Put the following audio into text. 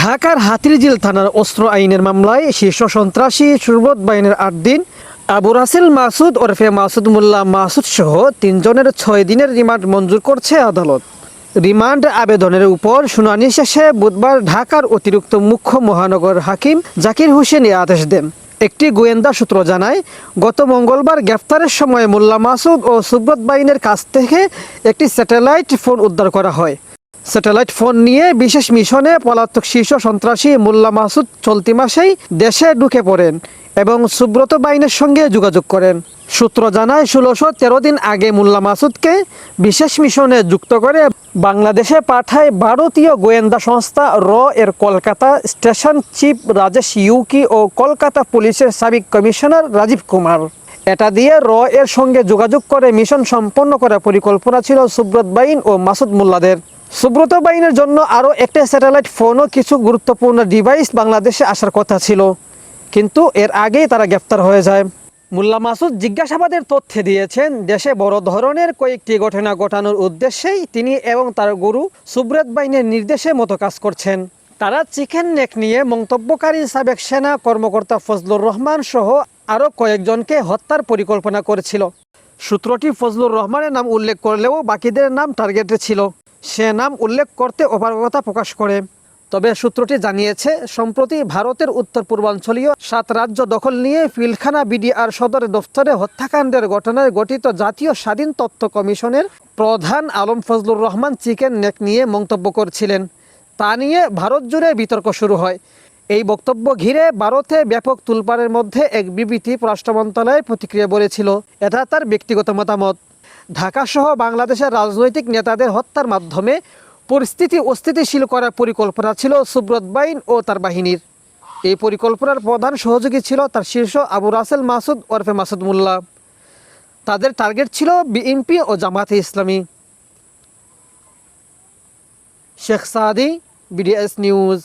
ঢাকার হাতিরঝিল থানার অস্ত্র আইনের মামলায় শীর্ষ সন্ত্রাসী সুব্রত বাহিনীর আট দিন, আবু রাসেল মাসুদ ওরফে মাসুদ মোল্লা মাসুদ সহ তিনজনের ছয় দিনের রিমান্ড মঞ্জুর করছে আদালত। রিমান্ড আবেদনের উপর শুনানি শেষে বুধবার ঢাকার অতিরিক্ত মুখ্য মহানগর হাকিম জাকির হোসেন এ আদেশ দেন। একটি গোয়েন্দা সূত্র জানায়, গত মঙ্গলবার গ্রেফতারের সময় মোল্লা মাসুদ ও সুব্রত বাহিনীর কাছ থেকে একটি স্যাটেলাইট ফোন উদ্ধার করা হয়। স্যাটেলাইট ফোন নিয়ে বিশেষ মিশনে পলাতক শীর্ষ সন্ত্রাসী মোল্লা মাসুদ চলতি মাসেই দেশে ঢুকে পড়েন এবং সুব্রত বাহিনীর সঙ্গে যোগাযোগ করেন। সূত্র জানায়, ষোলোশো তেরো দিন আগে মোল্লা মাসুদকে বিশেষ মিশনে যুক্ত করে বাংলাদেশে পাঠায় ভারতীয় গোয়েন্দা সংস্থা র এর কলকাতা স্টেশন চিফ রাজেশ ইউকি ও কলকাতা পুলিশের সাবেক কমিশনার রাজীব কুমার। এটা দিয়ে র এর সঙ্গে যোগাযোগ করে মিশন সম্পন্ন করার পরিকল্পনা ছিল সুব্রত বাইন ও মাসুদ মোল্লাদের। সুব্রত বাইনের জন্য আরও একটা স্যাটেলাইট ফোনও কিছু গুরুত্বপূর্ণ ডিভাইস বাংলাদেশে আসার কথা ছিল। কিন্তু এর আগেই তারা গ্রেফতার হয়ে যায়। মোল্লা মাসুদ জিজ্ঞাসাবাদের তথ্যে দিয়েছেন, দেশে বড় ধরনের কয়েকটি ঘটনা ঘটানোর উদ্দেশ্যেই তিনি এবং তার গুরু সুব্রত বাইনের নির্দেশে মতো কাজ করছেন। তারা চিকেন নেক নিয়ে মন্তব্যকারী সাবেক সেনা কর্মকর্তা ফজলুর রহমান সহ আরও কয়েকজনকে হত্যার পরিকল্পনা করেছিল। সূত্রটি ফজলুর রহমানের নাম উল্লেখ করলেও বাকিদের নাম টার্গেটে ছিল। সে নাম উল্লেখ করতে অপারগতা প্রকাশ করে। তবে সূত্রটি জানিয়েছে, সম্প্রতি ভারতের উত্তর পূর্বাঞ্চলীয় সাত রাজ্য দখল নিয়ে পিলখানা বিডিআর সদর দফতরে হত্যাকাণ্ডের ঘটনায় গঠিত জাতীয় স্বাধীন তথ্য কমিশনের প্রধান আলম ফজলুর রহমান চিকেন নেক নিয়ে মন্তব্য করছিলেন। তা নিয়ে ভারত জুড়ে বিতর্ক শুরু হয়। এই বক্তব্য ঘিরে ভারতে ব্যাপক তুলপারের মধ্যে এক বিবৃতি পররাষ্ট্র মন্ত্রণালয় প্রতিক্রিয়া বলেছিল এটা তার ব্যক্তিগত মতামত। ঢাকা সহ বাংলাদেশের রাজনৈতিক নেতাদের হত্যার মাধ্যমে পরিস্থিতি অস্থিতিশীল করার পরিকল্পনা ছিল সুব্রত বাইন ও তার বাহিনীর। এই পরিকল্পনার প্রধান সহযোগী ছিল তার শীর্ষ আবু রাসেল মাসুদ, ওরফে মাসুদ মোল্লা। তাদের টার্গেট ছিল বিএনপি ও জামাতে ইসলামী। Sheikh Sadi, BDS news.